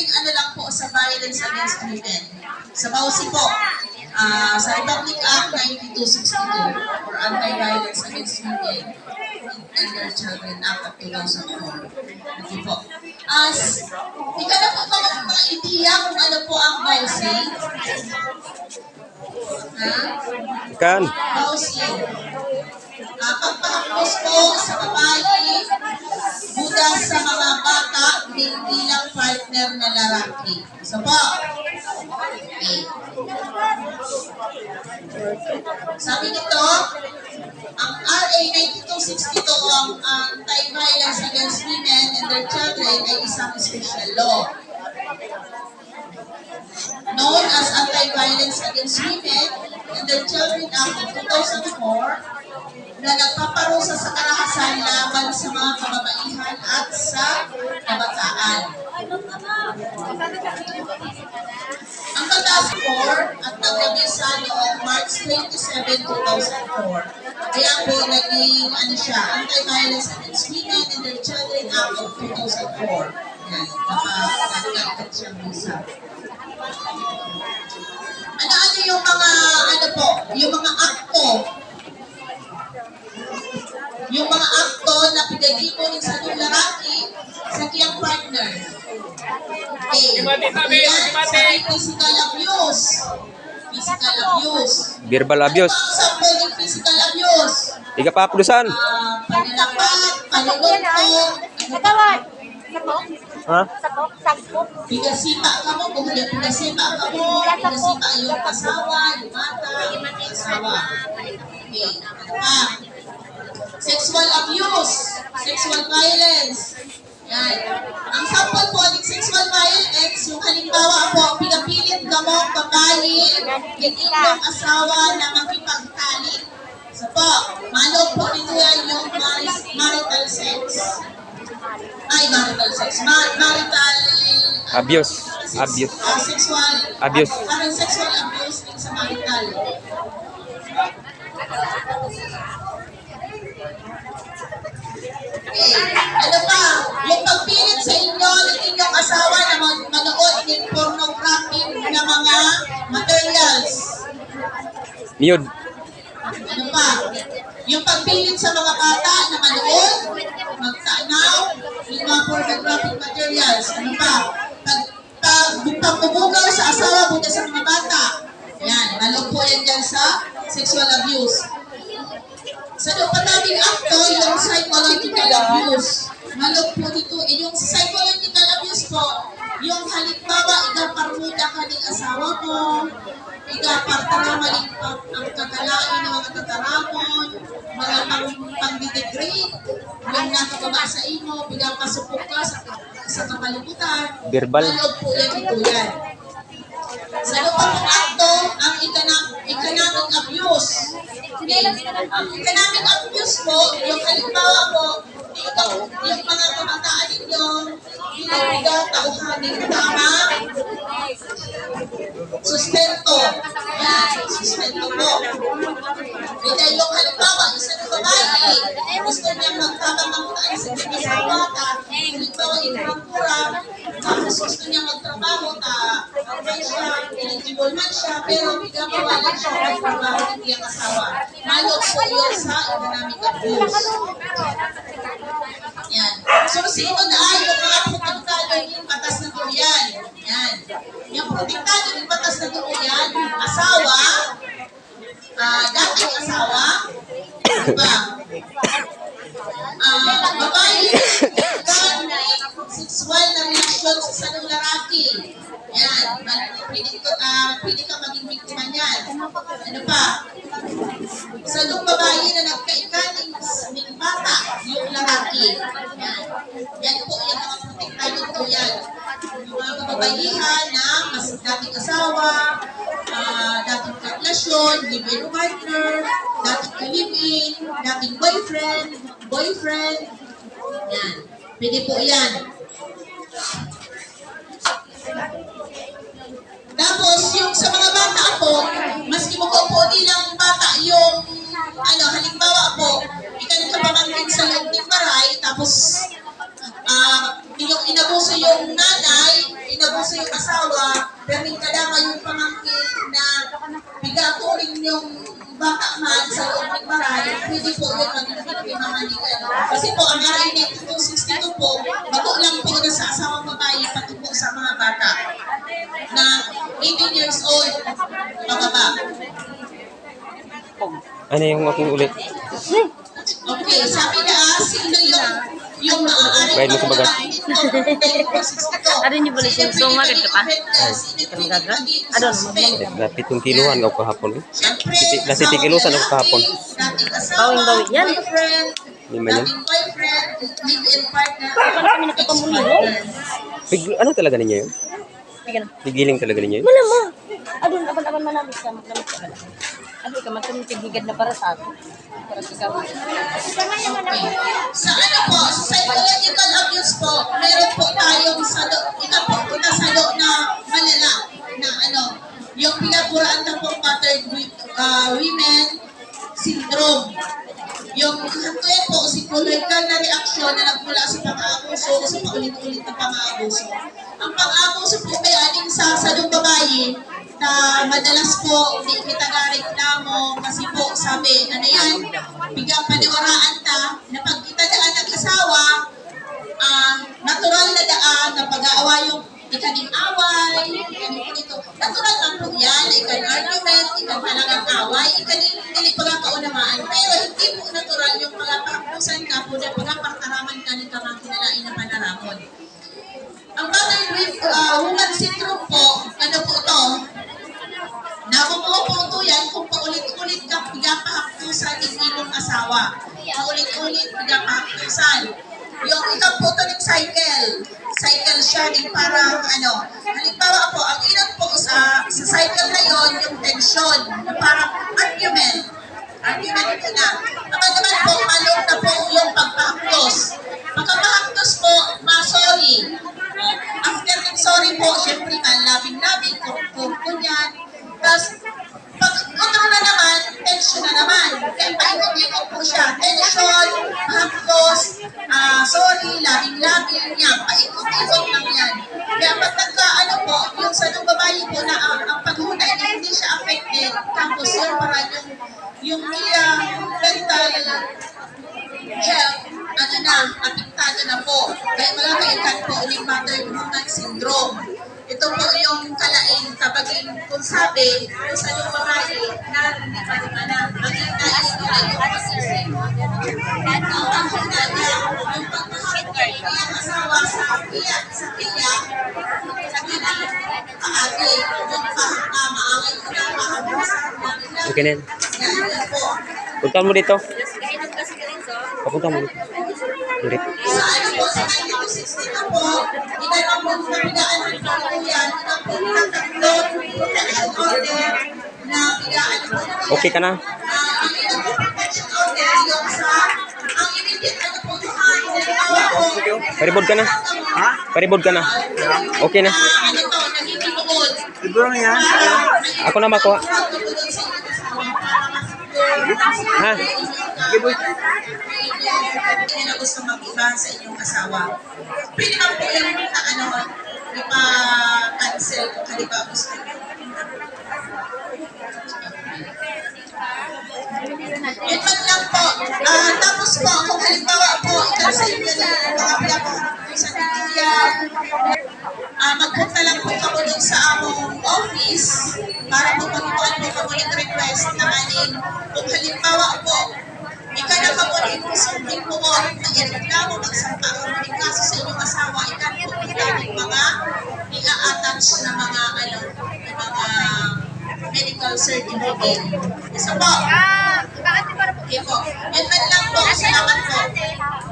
konting ano lang po sa violence against women. Sa Bausi po, ah, sa Republic Act 9262 or Anti-Violence Against Women and Their Children Act of 2004. Ito po. As, ika na po ang mga ideya kung ano po ang Bausi? Ha? Kan. Bausi. Uh, pagpahapos po sa babae, buda sa mga bata bilang partner na lalaki. So po. Okay. Sabi nito, ang RA 9262, ang Anti-Violence Against Women and Their Children ay isang special law known as Anti-Violence Against Women and Their Children Act of 2004 na nagpaparusa sa karahasan laban sa mga kababaihan at sa kabataan. Ang Batas 4 at nag-revisa noong March 27, 2004. Kaya po naging ano siya, Anti-Violence Against Women and Their Children Act of 2004. Yan, nakakagagad siyang visa. Ano-ano yung mga, ano po, yung mga akto yung mga akto na pinag-ipunin sa nung lalaki sa kiyang partner. Okay. Yan, sabi physical abuse. Physical abuse. Verbal abuse. Ano pa ang sample ng physical abuse? Iga pa aplusan. Ah, panalapat, panulunto, ano pa? Ha? Pinasipa ka mo, kung hindi pinasipa ka mo, pinasipa yung asawa, yung mata, yung asawa. Okay, ano pa? Sexual abuse, sexual violence. Yan. Ang sample po ng sexual violence, yung halimbawa po, pinapilit ka mo, babae, yung inyong asawa na makipagtalik. So po, manong po nito yan yung mar- marital sex. Ay, marital sex. Ma- marital... Abuse. Sex- Abuse. ah, sexual... Abuse. Parang sexual abuse din sa marital. Mute. Ano pa? Yung pagpilit sa mga bata na manood, magtanaw, yung mga pornographic materials. Ano pa? Pag, pag, pagbubugaw sa asawa, buta sa mga bata. Yan, malog po yan dyan sa sexual abuse. Sa napatabing akto, yung psychological abuse. Malog po dito, eh, yung psychological abuse po, yung igaparmuda ka ng asawa mo, igapartaramaling pa ang kakalain ng mga tataramon, mga pang, pang-degrade, yung nakababa sa imo, bigang pasupok ka sa, sa kapalibutan. Verbal. Malog po yan ito yan. Sa lupang akto, ang economic, abuse. Ang economic abuse po, yung halimbawa po, yung, yung mga kabataan ninyo, hinahiga tauhan ng tama, sustento. Sustento po. Kaya yung halimbawa, isang babae, gusto niya magtatamangtaan sa kanya sa bata, halimbawa, inapura, tapos gusto niya magtrabaho, ta, okay siya, eligible man siya, pero biglang mawala siya ng trabaho ng iyang asawa. Malot po yun sa economic abuse. Yan. So, sino na yung mga protektado ng batas na tuloyan? Yan. Yung protektado ng batas na tuloyan, asawa, ah, dating asawa, ano ba? Ah, babae, sexual na relasyon sa sanong lalaki. Yan. Pwede, ka- ah, pwede ka maging biktima niyan. Ano pa? Sa nung babae na nagkaikaning ng bata, yung lalaki. Kababaihan na mas dating asawa, ah, dating karelasyon, live-in partner, dating ka-live-in, dating boyfriend, boyfriend. Yan. Pwede po yan. Tapos, yung sa mga bata po, maski mo po nilang bata yung, ano, halimbawa po, ikan ka pamangkin sa loob ng baray, tapos, ah, yung inabuso yung nanay, inabuso yung asawa, may kadama yung pamangkin na bigaturing yung bata man sa loob ng bahay, pwede po yun magiging pinamanigan. Kasi po, ang RA 9262 po, bago lang po na sa asawang babae, pati po sa mga bata na 18 years old, pababa. Ano yung aking ulit? Okay, sabi na, ah, sino yung maaari Bayad mo sa bagat. Ano niyo ba lisensya? So, magad ka pa? Ang gaga? Ano, Na pitong kiluhan ako kahapon. Eh. Na City Kilusan ako kahapon. dating asawa, Bawing-bawi yan. Lima yan. Paano kami nagpapamulo? Pig, ano talaga ninyo yun? Pigiling talaga ninyo yun? Wala mo. Adun, aban-aban manamit ka. Maglamit ka ba? Ano ka, magkamit higad na para sa akin. Para sa ikaw. Sa ano po, sa psychological abuse po, meron po tayong salo, ina po, una salo na malala, na ano, yung pinaguraan na po battered with, uh, women syndrome. Yung kaya po, psychological na reaksyon na nagmula sa pang-aabuso o sa paulit-ulit na pang-aabuso. Ang pang-aabuso po may aning sa salong babae na madalas po hindi kita reklamo kasi po sabi, ano yan, biglang paniwaraan ta na pag kita daan ng asawa, ah, natural na daan na pag-aawa yung ikaning away, ikaning ito. Natural lang po yan, ikaning argument, ikaning talagang away, ikaning hindi pagkakaunamaan. Pero hindi po natural yung pagkakapusan ka po na pagkapartaraman ka ng kamang kinalain na panaramon. Ang battered with uh, woman syndrome po, ano Paulit-ulit pigapahaktusan. Yung ikaw po ito ng cycle. Cycle siya ng parang ano. Halimbawa po, ang ilan po sa, sa cycle na yon yung tension. Na parang argument. Argument po na. Kapag naman po, malong na po yung pagpahaktos. Pagka mahaktos po, ma-sorry. After ng sorry po, syempre man, labing-labing, kurkur yan. Tapos, labing-labing, yan. Paikot-ikot lang yan. Kaya pag nagka, ano po, yung sa nung babae po na ang, ang paghunay niya hindi siya affected, tapos yun parang yung, yung iyang mental health, ano na, apektado na po. Kaya malakaitan po uling mother woman syndrome. Ito po yung kalain kapag kung sabi sa yung babae na hindi pa naman na maging nais nila yung pasisip. At ang pangkita niya, yung iyang asawa sa iya, sa iya, sa pa, maaway ko na, na. Punta mo dito. Papunta mo dito. Ulit. Sa ano po, sa 1960 na po, inanong po na bigaan ng pangkuyan, inanong po ng tatlong protection order na bigaan po na Okay ka na? Paribod ka na? Ha? Paribod ka na? Okay na. Siguro yan. Ako na makuha. Ha? Hindi na gusto mag-iba sa inyong asawa. Pwede ba po yung na ano, ipa-cancel kung halimbawa gusto niyo. Yun man lang po. Ah, tapos po, kung halimbawa office para po pagkuhan po kamo ng request na aning kung halimbawa po ika na kamo ng sunding po mo na ireklamo magsampa o ng kaso sa inyong asawa ikan po ikaming mga i-attach na mga ano na mga medical certificate. Isa po. Ah, bakit para po? Okay po. Yun man lang po. Salamat po.